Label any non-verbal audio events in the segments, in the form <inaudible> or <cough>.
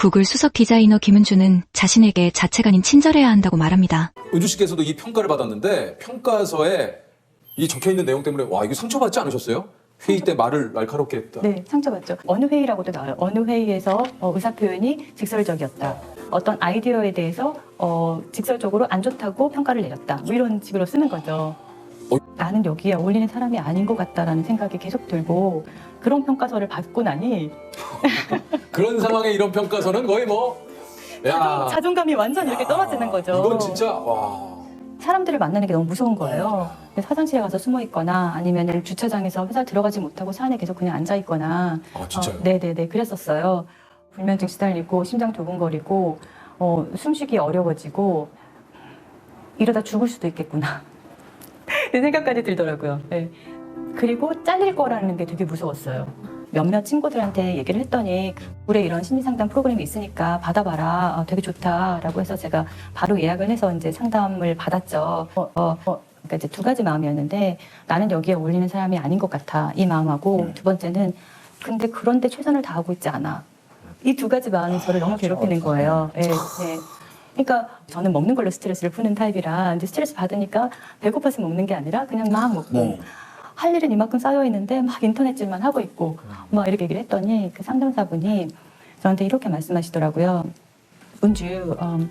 구글 수석 디자이너 김은주는 자신에게 자체가 아닌 친절해야 한다고 말합니다. 은주 씨께서도 이 평가를 받았는데 평가서에 이 적혀 있는 내용 때문에 와 이거 상처받지 않으셨어요? 회의 때 말을 날카롭게 했다. 네, 상처받죠. 어느 회의라고도 나와요. 어느 회의에서 어, 의사 표현이 직설적이었다. 어떤 아이디어에 대해서 어, 직설적으로 안 좋다고 평가를 내렸다. 뭐 이런 식으로 쓰는 거죠. 어? 나는 여기에 어울리는 사람이 아닌 것 같다라는 생각이 계속 들고 그런 평가서를 받고 나니 <laughs> 그런 상황에 이런 평가서는 거의 뭐 야. 자존감이 완전 이렇게 떨어지는 거죠. 이건 진짜 와. 사람들을 만나는 게 너무 무서운 거예요. 그래서 화장실에 가서 숨어 있거나 아니면 주차장에서 회사 들어가지 못하고 차 안에 계속 그냥 앉아 있거나 아 진짜요? 어, 네네네 그랬었어요. 불면증 시달리고 심장 두근거리고 어, 숨쉬기 어려워지고 이러다 죽을 수도 있겠구나. 그 생각까지 들더라고요. 네. 그리고 잘릴 거라는 게 되게 무서웠어요. 몇몇 친구들한테 얘기를 했더니 올해 이런 심리 상담 프로그램이 있으니까 받아봐라. 어, 되게 좋다라고 해서 제가 바로 예약을 해서 이제 상담을 받았죠. 어, 어, 어. 그러니까 이제 두 가지 마음이었는데 나는 여기에 어울리는 사람이 아닌 것 같아 이 마음하고 두 번째는 근데 그런데 최선을 다하고 있지 않아. 이 두 가지 마음이 저를 너무 괴롭히는 거예요. 예, 예. 그러니까 저는 먹는 걸로 스트레스를 푸는 타입이라 이제 스트레스 받으니까 배고파서 먹는 게 아니라 그냥 막 먹고 네. 할 일은 이만큼 쌓여 있는데 막 인터넷질만 하고 있고 막 이렇게 얘기를 했더니 그 상담사분이 저한테 이렇게 말씀하시더라고요. 은주, 음,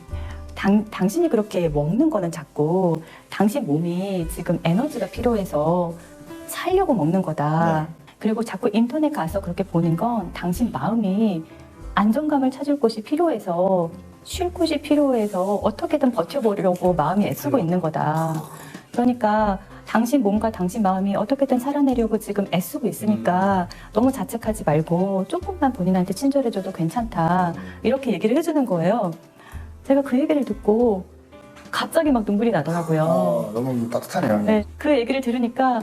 당, 당신이 그렇게 먹는 거는 자꾸 당신 몸이 지금 에너지가 필요해서 살려고 먹는 거다. 그리고 자꾸 인터넷 가서 그렇게 보는 건 당신 마음이 안정감을 찾을 곳이 필요해서 쉴 곳이 필요해서 어떻게든 버텨보려고 마음이 애쓰고 있는 거다. 그러니까 당신 몸과 당신 마음이 어떻게든 살아내려고 지금 애쓰고 있으니까 너무 자책하지 말고 조금만 본인한테 친절해줘도 괜찮다. 이렇게 얘기를 해주는 거예요. 제가 그 얘기를 듣고 갑자기 막 눈물이 나더라고요. 어, 너무 따뜻하네요. 네, 그 얘기를 들으니까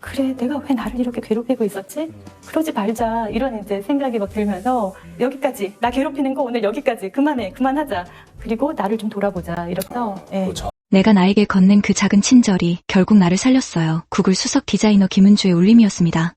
그래 내가 왜 나를 이렇게 괴롭히고 있었지? 그러지 말자 이런 이제 생각이 막 들면서 여기까지 나 괴롭히는 거 오늘 여기까지 그만해 그만하자 그리고 나를 좀 돌아보자 이렇게서 예. 그렇죠. 내가 나에게 건넨 그 작은 친절이 결국 나를 살렸어요. 구글 수석 디자이너 김은주의 울림이었습니다.